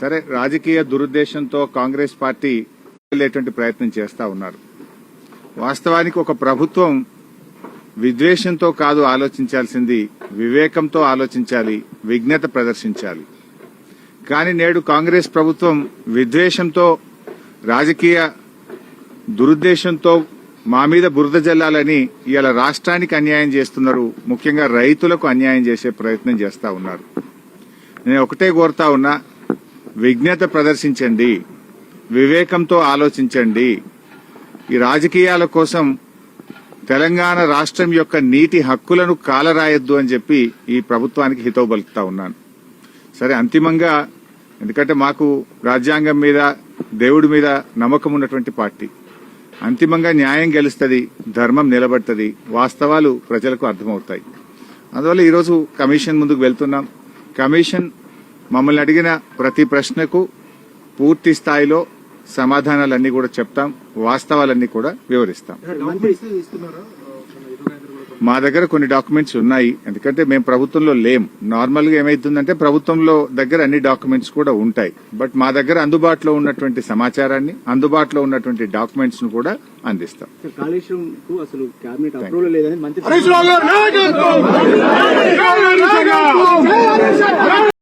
సరే రాజకీయ దురుద్దేశంతో కాంగ్రెస్ పార్టీ వెళ్ళేటువంటి ప్రయత్నం చేస్తా ఉన్నారు. వాస్తవానికి ఒక ప్రభుత్వం విద్వేషంతో కాదు ఆలోచించాల్సింది వివేకంతో ఆలోచించాలి విజ్ఞత ప్రదర్శించాలి. కానీ నేడు కాంగ్రెస్ ప్రభుత్వం విద్వేషంతో రాజకీయ దురుద్దేశంతో మా మీద బురద జల్లాలని ఇవాళ రాష్ట్రానికి అన్యాయం చేస్తున్నారు ముఖ్యంగా రైతులకు అన్యాయం చేసే ప్రయత్నం చేస్తా ఉన్నారు. నేను ఒకటే కోరుతా ఉన్నా విజ్ఞత ప్రదర్శించండి వివేకంతో ఆలోచించండి. ఈ రాజకీయాల కోసం తెలంగాణ రాష్ట్రం యొక్క నీటి హక్కులను కాలరాయొద్దు అని చెప్పి ఈ ప్రభుత్వానికి హితవు పలుకుతా ఉన్నాను. సరే అంతిమంగా ఎందుకంటే మాకు రాజ్యాంగం మీద దేవుడి మీద నమ్మకం ఉన్నటువంటి పార్టీ. అంతిమంగా న్యాయం గెలుస్తుంది ధర్మం నిలబడుతుంది వాస్తవాలు ప్రజలకు అర్థమవుతాయి. అందువల్ల ఈరోజు కమిషన్ ముందుకు వెళ్తున్నాం. కమిషన్ మమ్మల్ని అడిగిన ప్రతి ప్రశ్నకు పూర్తి స్థాయిలో సమాధానాలన్నీ కూడా చెప్తాం వాస్తవాలన్నీ కూడా వివరిస్తాం. మా దగ్గర కొన్ని డాక్యుమెంట్స్ ఉన్నాయి. ఎందుకంటే మేము ప్రభుత్వంలో లేం. నార్మల్గా ఏమైతుందంటే ప్రభుత్వంలో దగ్గర అన్ని డాక్యుమెంట్స్ కూడా ఉంటాయి. బట్ మా దగ్గర అందుబాటులో ఉన్నటువంటి సమాచారాన్ని అందుబాటులో ఉన్నటువంటి డాక్యుమెంట్స్ను కూడా అందిస్తాం. అసలు